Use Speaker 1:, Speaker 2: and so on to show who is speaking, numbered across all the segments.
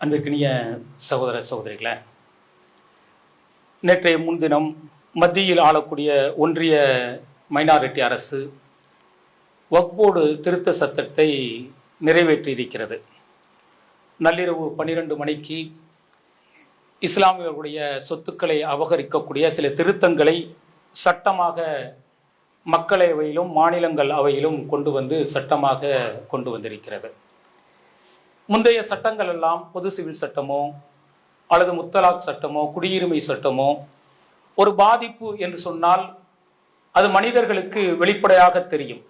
Speaker 1: அன்பிற்கினிய சகோதர சகோதரிகளை நேற்றைய முன்தினம் மத்தியில் ஆளக்கூடிய ஒன்றிய மைனாரிட்டி அரசு வக்போர்டு திருத்த சட்டத்தை நிறைவேற்றியிருக்கிறது. நள்ளிரவு பன்னிரண்டு மணிக்கு இஸ்லாமியர்களுடைய சொத்துக்களை அபகரிக்கக்கூடிய சில திருத்தங்களை சட்டமாக மக்களவையிலும் மாநிலங்கள் அவையிலும் கொண்டு வந்து சட்டமாக கொண்டு வந்திருக்கிறது. முந்தைய சட்டங்கள் எல்லாம் பொது சிவில் சட்டமோ அல்லது முத்தலாக் சட்டமோ குடியுரிமை சட்டமோ ஒரு பாதிப்பு என்று சொன்னால் அது மனிதர்களுக்கு வெளிப்படையாக தெரியும்.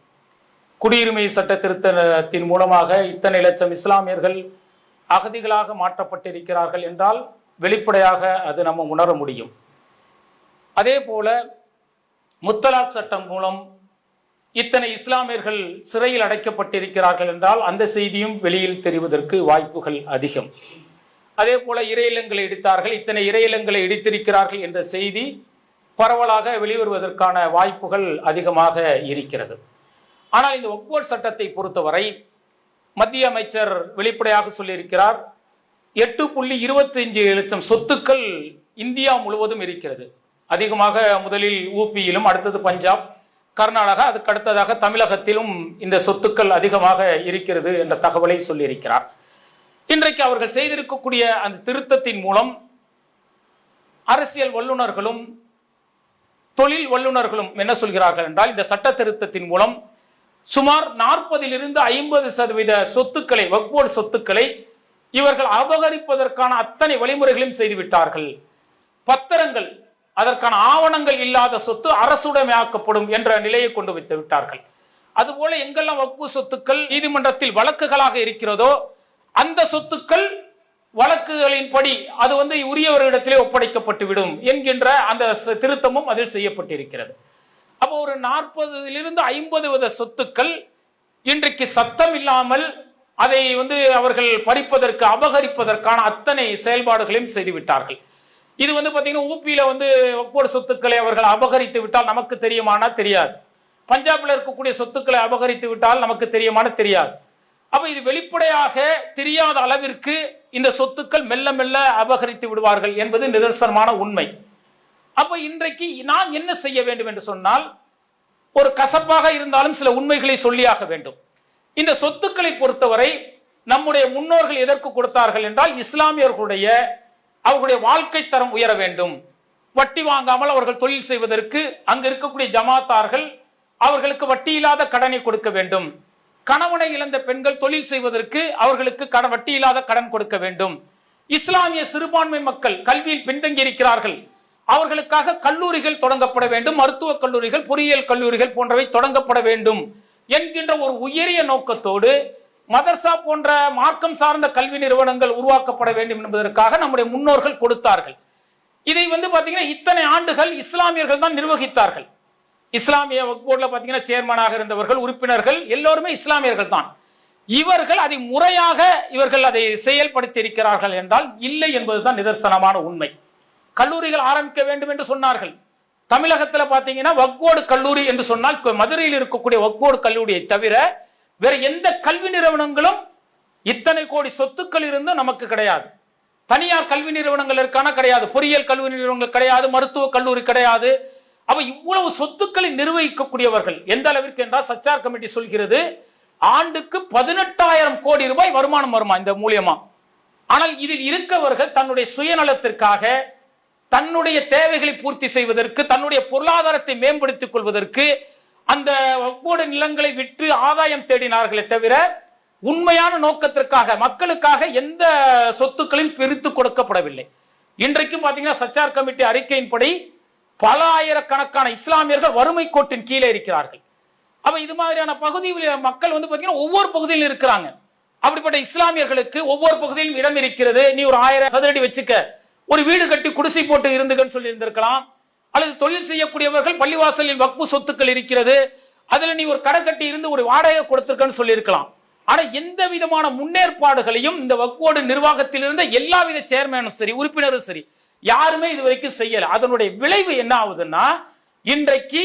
Speaker 1: குடியுரிமை சட்ட திருத்தத்தின் மூலமாக இத்தனை லட்சம் இஸ்லாமியர்கள் அகதிகளாக மாற்றப்பட்டிருக்கிறார்கள் என்றால் வெளிப்படையாக அது நம்ம உணர முடியும். அதே போல முத்தலாக் சட்டம் மூலம் இத்தனை இஸ்லாமியர்கள் சிறையில் அடைக்கப்பட்டிருக்கிறார்கள் என்றால் அந்த செய்தியும் வெளியில் தெரிவதற்கு வாய்ப்புகள் அதிகம். அதே போல இறையிலங்களை இடித்தார்கள். இத்தனை இறையிலங்களை இடித்திருக்கிறார்கள் என்ற செய்தி பரவலாக வெளிவருவதற்கான வாய்ப்புகள் அதிகமாக இருக்கிறது. ஆனால் இந்த ஒக்கோர் சட்டத்தை பொறுத்தவரை மத்திய அமைச்சர் வெளிப்படையாக சொல்லியிருக்கிறார் எட்டு புள்ளி இருபத்தஞ்சு லட்சம் சொத்துக்கள் இந்தியா முழுவதும் இருக்கிறது. அதிகமாக முதலில் ஊபியிலும் அடுத்தது பஞ்சாப் கர்நாடகா அதுக்கு அடுத்ததாக தமிழகத்திலும் இந்த சொத்துக்கள் அதிகமாக இருக்கிறது என்ற தகவலை சொல்லியிருக்கிறார். இன்றைக்கு அவர்கள் செய்திருக்கக்கூடிய அந்த திருத்தத்தின் மூலம் அரசியல் வல்லுநர்களும் தொழில் வல்லுநர்களும் என்ன சொல்கிறார்கள் என்றால் இந்த சட்ட திருத்தத்தின் மூலம் சுமார் நாற்பதிலிருந்து ஐம்பது சதவீத சொத்துக்களை வக்போர்டு சொத்துக்களை இவர்கள் அபகரிப்பதற்கான அத்தனை வழிமுறைகளையும் செய்துவிட்டார்கள். பத்திரங்கள் அதற்கான ஆவணங்கள் இல்லாத சொத்து அரசுடைமையாக்கப்படும் என்ற நிலையை கொண்டு வைத்து விட்டார்கள். அதுபோல எங்கெல்லாம் வக்பு சொத்துக்கள் நீதிமன்றத்தில் வழக்குகளாக இருக்கிறதோ அந்த சொத்துக்கள் வழக்குகளின்படி அது வந்து உரியவர்களிடத்திலே ஒப்படைக்கப்பட்டு விடும் என்கின்ற அந்த திருத்தமும் அதில் செய்யப்பட்டிருக்கிறது. அப்போ ஒரு நாற்பதிலிருந்து ஐம்பது வித சொத்துக்கள் இன்றைக்கு சத்தம் இல்லாமல் அதை வந்து அவர்கள் பறிப்பதற்கு அபகரிப்பதற்கான அத்தனை செயல்பாடுகளையும் செய்துவிட்டார்கள். இது வந்து பார்த்தீங்கன்னா ஊபியில் வந்து ஒப்போடு சொத்துக்களை அவர்கள் அபகரித்து விட்டால் நமக்கு தெரியுமானா தெரியாது. பஞ்சாபில் இருக்கக்கூடிய சொத்துக்களை அபகரித்து விட்டால் நமக்கு தெரியுமானா தெரியாது. அப்போ இது வெளிப்படையாக தெரியாத அளவிற்கு இந்த சொத்துக்கள் மெல்ல மெல்ல அபகரித்து விடுவார்கள் என்பது நிதர்சனமான உண்மை. அப்போ இன்றைக்கு நாம் என்ன செய்ய வேண்டும் என்று சொன்னால் ஒரு கசப்பாக இருந்தாலும் சில உண்மைகளை சொல்லியாக வேண்டும். இந்த சொத்துக்களை பொறுத்தவரை நம்முடைய முன்னோர்கள் எதற்கு கொடுத்தார்கள் என்றால் இஸ்லாமியர்களுடைய அவர்களுடைய வாழ்க்கை தரம் உயர வேண்டும். வட்டி வாங்காமல் அவர்கள் தொழில் செய்வதற்கு அங்கு இருக்கக்கூடிய ஜமாத்தார்கள் அவர்களுக்கு வட்டி இல்லாத கடனை கொடுக்க வேண்டும். கணவனை இழந்த பெண்கள் தொழில் செய்வதற்கு அவர்களுக்கு கடன் வட்டி இல்லாத கடன் கொடுக்க வேண்டும். இஸ்லாமிய சிறுபான்மை மக்கள் கல்வியில் பின்தங்கி இருக்கிறார்கள் அவர்களுக்காக கல்லூரிகள் தொடங்கப்பட வேண்டும். மருத்துவக் கல்லூரிகள் பொறியியல் கல்லூரிகள் போன்றவை தொடங்கப்பட வேண்டும் என்கின்ற ஒரு உயரிய நோக்கத்தோடு மதர்சா போன்ற மார்க்கம் சார்ந்த கல்வி நிறுவனங்கள் உருவாக்கப்பட வேண்டும் என்பதற்காக நம்முடைய முன்னோர்கள் கொடுத்தார்கள். இதை வந்து பாத்தீங்கன்னா இத்தனை ஆண்டுகள் இஸ்லாமியர்கள் தான் நிர்வகித்தார்கள். இஸ்லாமிய வக்ஃப் பார்த்தீங்கன்னா பாத்தீங்கன்னா சேர்மனாக இருந்தவர்கள் உறுப்பினர்கள் எல்லோருமே இஸ்லாமியர்கள் தான். இவர்கள் அதை முறையாக இவர்கள் அதை செயல்படுத்தி இருக்கிறார்கள் என்றால் இல்லை என்பதுதான் நிதர்சனமான உண்மை. கல்லூரிகள் ஆரம்பிக்க வேண்டும் என்று சொன்னார்கள். தமிழகத்தில் பார்த்தீங்கன்னா வக்போர்டு கல்லூரி என்று சொன்னால் மதுரையில் இருக்கக்கூடிய வக்போர்டு கல்லூரியை தவிர வேற எந்த கல்வி நிறுவனங்களும் இத்தனை கோடி சொத்துக்கள் இருந்தும் நமக்கு கிடையாது. தனியார் கல்வி நிறுவனங்கள் இருக்கான கிடையாது. பொறியியல் கல்வி நிறுவனங்கள் கிடையாது. மருத்துவ கல்லூரி கிடையாது. அவ இவ்வளவு சொத்துக்களை நிர்வகிக்கக்கூடியவர்கள். எந்த அளவிற்கு என்றால் சச்சார் கமிட்டி சொல்கிறது ஆண்டுக்கு பதினெட்டாயிரம் கோடி ரூபாய் வருமானம் வருமா இந்த மூலியமா? ஆனால் இதில் இருக்கவர்கள் தன்னுடைய சுயநலத்திற்காக தன்னுடைய தேவைகளை பூர்த்தி செய்வதற்கு தன்னுடைய பொருளாதாரத்தை மேம்படுத்திக் கொள்வதற்கு அந்த ஒவ்வொரு நிலங்களை விற்று ஆதாயம் தேடினார்களே தவிர உண்மையான நோக்கத்திற்காக மக்களுக்காக எந்த சொத்துக்களையும் பிரித்து கொடுக்கப்படவில்லை. இன்றைக்கும் பாத்தீங்கன்னா சச்சார் கமிட்டி அறிக்கையின்படி பல ஆயிரக்கணக்கான இஸ்லாமியர்கள் வறுமை கோட்டின் கீழே இருக்கிறார்கள். அப்ப இது மாதிரியான பகுதியில் மக்கள் வந்து பாத்தீங்கன்னா ஒவ்வொரு பகுதியிலும் இருக்கிறாங்க. அப்படிப்பட்ட இஸ்லாமியர்களுக்கு ஒவ்வொரு பகுதியிலும் இடம் இருக்கிறது. நீ ஒரு ஆயிரம் சதுரடி வச்சுக்க. ஒரு வீடு கட்டி குடிசை போட்டு இருந்துகன்னு சொல்லி இருந்திருக்கலாம் அல்லது தொழில் செய்யக்கூடியவர்கள் பள்ளிவாசலில் வக்பு சொத்துக்கள் இருக்கிறது. அதில் நீ ஒரு கடை கட்டி இருந்து ஒரு வாடகை கொடுத்துருக்கன்னு சொல்லியிருக்கலாம். ஆனால் எந்த விதமான முன்னேற்பாடுகளையும் இந்த வக்போர்டு நிர்வாகத்தில் இருந்த எல்லா வித சேர்மேனும் சரி உறுப்பினரும் சரி யாருமே இது வரைக்கும் செய்யலை. அதனுடைய விளைவு என்ன ஆகுதுன்னா இன்றைக்கு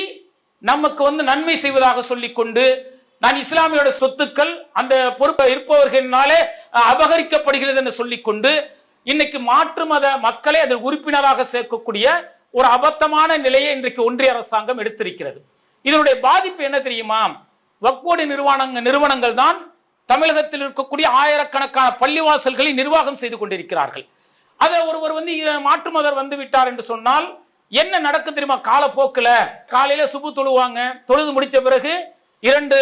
Speaker 1: நமக்கு வந்து நன்மை செய்வதாக சொல்லிக்கொண்டு நான் இஸ்லாமியோட சொத்துக்கள் அந்த பொறுப்பை இருப்பவர்களினாலே அபகரிக்கப்படுகிறது என்று சொல்லிக்கொண்டு இன்னைக்கு மாற்று மத மக்களை அதில் உறுப்பினராக சேர்க்கக்கூடிய ஒரு அபத்தமான நிலையை இன்றைக்கு ஒன்றிய அரசாங்கம் எடுத்திருக்கிறது. இதனுடைய பாதிப்பு என்ன தெரியுமா? வக்போர்டு நிறுவனங்க நிறுவனங்கள் தான் தமிழகத்தில் இருக்கக்கூடிய ஆயிரக்கணக்கான பள்ளிவாசல்களை நிர்வாகம் செய்து கொண்டிருக்கிறார்கள். அதை ஒருவர் வந்து மாற்று மதர் வந்து விட்டார் என்று சொன்னால் என்ன நடக்கும் தெரியுமா? காலப்போக்கில் காலையில சுப்பு தொழுவாங்க. தொழுது முடித்த பிறகு இரண்டு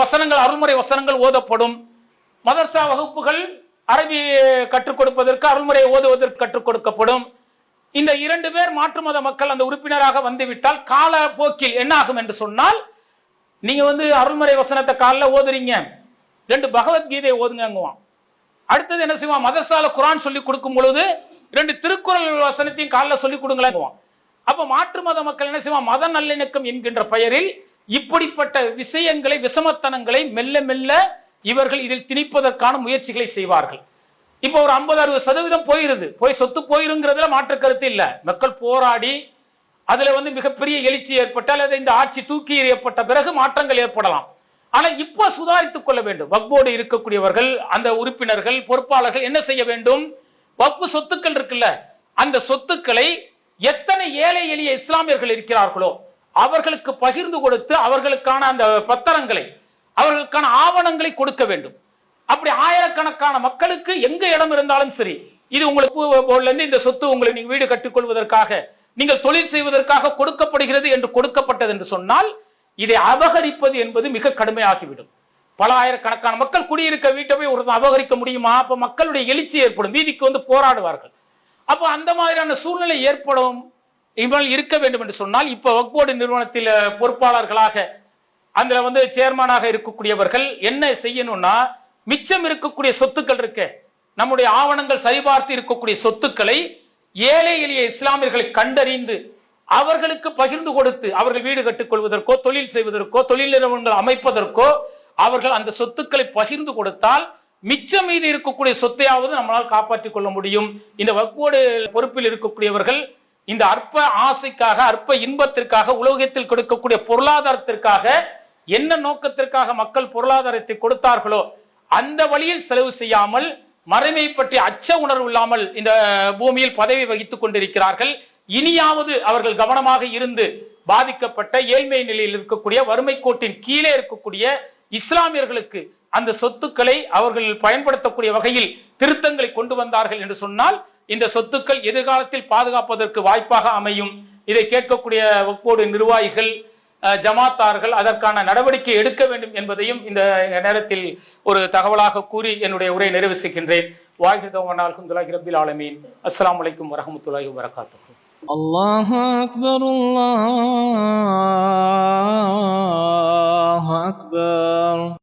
Speaker 1: வசனங்கள் அருள்முறை வசனங்கள் ஓதப்படும். மதர்சா வகுப்புகள் அரபி கற்றுக் கொடுப்பதற்கு அருள்முறை ஓதுவதற்கு கற்றுக் கொடுக்கப்படும். இந்த இரண்டு பேர் மாற்று மத மக்கள் அந்த உறுப்பினராக வந்துவிட்டால் காலப்போக்கில் என்ன ஆகும் என்று சொன்னால் நீங்க வந்து அருள்முறை வசனத்தை காலில் ஓதுறீங்க. ரெண்டு பகவத்கீதை ஓதுங்கங்குவான். அடுத்தது என்ன செய்வான்? மதசால குரான் சொல்லி கொடுக்கும் பொழுது ரெண்டு திருக்குறள் வசனத்தையும் காலில் சொல்லி கொடுங்களேங்குவான். அப்ப மாற்று மத மக்கள் என்ன செய்வான்? மத நல்லிணக்கம் என்கின்ற பெயரில் இப்படிப்பட்ட விஷயங்களை விஷமத்தனங்களை மெல்ல மெல்ல இவர்கள் இதில் திணிப்பதற்கான முயற்சிகளை செய்வார்கள். இப்போ ஒரு ஐம்பது அறுபது சதவீதம் போயிருது. போய் சொத்து போயிருங்கிறதுல மாற்று கருத்து இல்லை. மக்கள் போராடி அதுல வந்து மிகப்பெரிய எழுச்சி ஏற்பட்டால் அல்லது இந்த ஆட்சி தூக்கி எறியப்பட்ட பிறகு மாற்றங்கள் ஏற்படலாம். ஆனா இப்போ சுதாரித்துக் கொள்ள வேண்டும். வக்போர்டு இருக்கக்கூடியவர்கள் அந்த உறுப்பினர்கள் பொறுப்பாளர்கள் என்ன செய்ய வேண்டும்? வக்பு சொத்துக்கள் இருக்குல்ல அந்த சொத்துக்களை எத்தனை ஏழை எளிய இஸ்லாமியர்கள் இருக்கிறார்களோ அவர்களுக்கு பகிர்ந்து கொடுத்து அவர்களுக்கான அந்த பத்திரங்களை அவர்களுக்கான ஆவணங்களை கொடுக்க வேண்டும். அப்படி ஆயிரக்கணக்கான மக்களுக்கு எங்க இடம் இருந்தாலும் சரி இது உங்களுக்கு இந்த சொத்து உங்களை நீங்க வீடு கட்டிக்கொள்வதற்காக நீங்கள் தொழில் செய்வதற்காக கொடுக்கப்படுகிறது என்று கொடுக்கப்பட்டது என்று சொன்னால் இதை அபகரிப்பது என்பது மிக கடுமையாகிவிடும். பல ஆயிரக்கணக்கான மக்கள் குடியிருக்க வீட்டை போய் ஒரு அபகரிக்க முடியுமா? அப்ப மக்களுடைய எழுச்சி ஏற்படும் வீதிக்கு வந்து போராடுவார்கள். அப்போ அந்த மாதிரியான சூழ்நிலை ஏற்படும் இவர்கள் இருக்க வேண்டும் என்று சொன்னால் இப்போ வக்போர்டு நிறுவனத்தில் பொறுப்பாளர்களாக அதில் வந்து சேர்மனாக இருக்கக்கூடியவர்கள் என்ன செய்யணும்னா மிச்சம் இருக்கக்கூடிய சொத்துக்கள் இருக்கு. நம்முடைய ஆவணங்கள் சரிபார்த்து இருக்கக்கூடிய சொத்துக்களை ஏழை எளிய இஸ்லாமியர்களை கண்டறிந்து அவர்களுக்கு பகிர்ந்து கொடுத்து அவர்கள் வீடு கட்டுக்கொள்வதற்கோ தொழில் செய்வதற்கோ தொழில் நிறுவனங்கள் அமைப்பதற்கோ அவர்கள் அந்த சொத்துக்களை பகிர்ந்து கொடுத்தால் மிச்சம் மீது இருக்கக்கூடிய சொத்தையாவது நம்மளால் காப்பாற்றிக் கொள்ள முடியும். இந்த வக்போர்டு பொறுப்பில் இருக்கக்கூடியவர்கள் இந்த அற்ப ஆசைக்காக அற்ப இன்பத்திற்காக உலகத்தில் கொடுக்கக்கூடிய பொருளாதாரத்திற்காக என்ன நோக்கத்திற்காக மக்கள் பொருளாதாரத்தை கொடுத்தார்களோ அந்த வழியில் செலவு செய்யாமல் மறைமை பற்றி அச்ச உணர்வு இல்லாமல் இந்த பூமியில் பதவி வகித்துக் கொண்டிருக்கிறார்கள். இனியாவது அவர்கள் கவனமாக இருந்து பாதிக்கப்பட்ட ஏழ்மை நிலையில் இருக்கக்கூடிய வறுமை கோட்டின் கீழே இருக்கக்கூடிய இஸ்லாமியர்களுக்கு அந்த சொத்துக்களை அவர்கள் பயன்படுத்தக்கூடிய வகையில் திருத்தங்களை கொண்டு வந்தார்கள் என்று சொன்னால் இந்த சொத்துக்கள் எதிர்காலத்தில் பாதுகாப்பதற்கு வாய்ப்பாக அமையும். இதை கேட்கக்கூடிய வக்கோடு நிர்வாகிகள் ஜமாத்தார்கள் அதற்கான நடவடிக்கை எடுக்க வேண்டும் என்பதையும் இந்த நேரத்தில் ஒரு தகவலாக கூறி என்னுடைய உரை நிறைவு செய்கின்றேன். வாய்கிருதவன் அல்ஹம்துல்லாஹி ரபில் ஆலமீன். அஸ்லாம் வலைக்கம் வரமத்துல்லாஹி வரகாத்து
Speaker 2: الله أكبر الله أكبر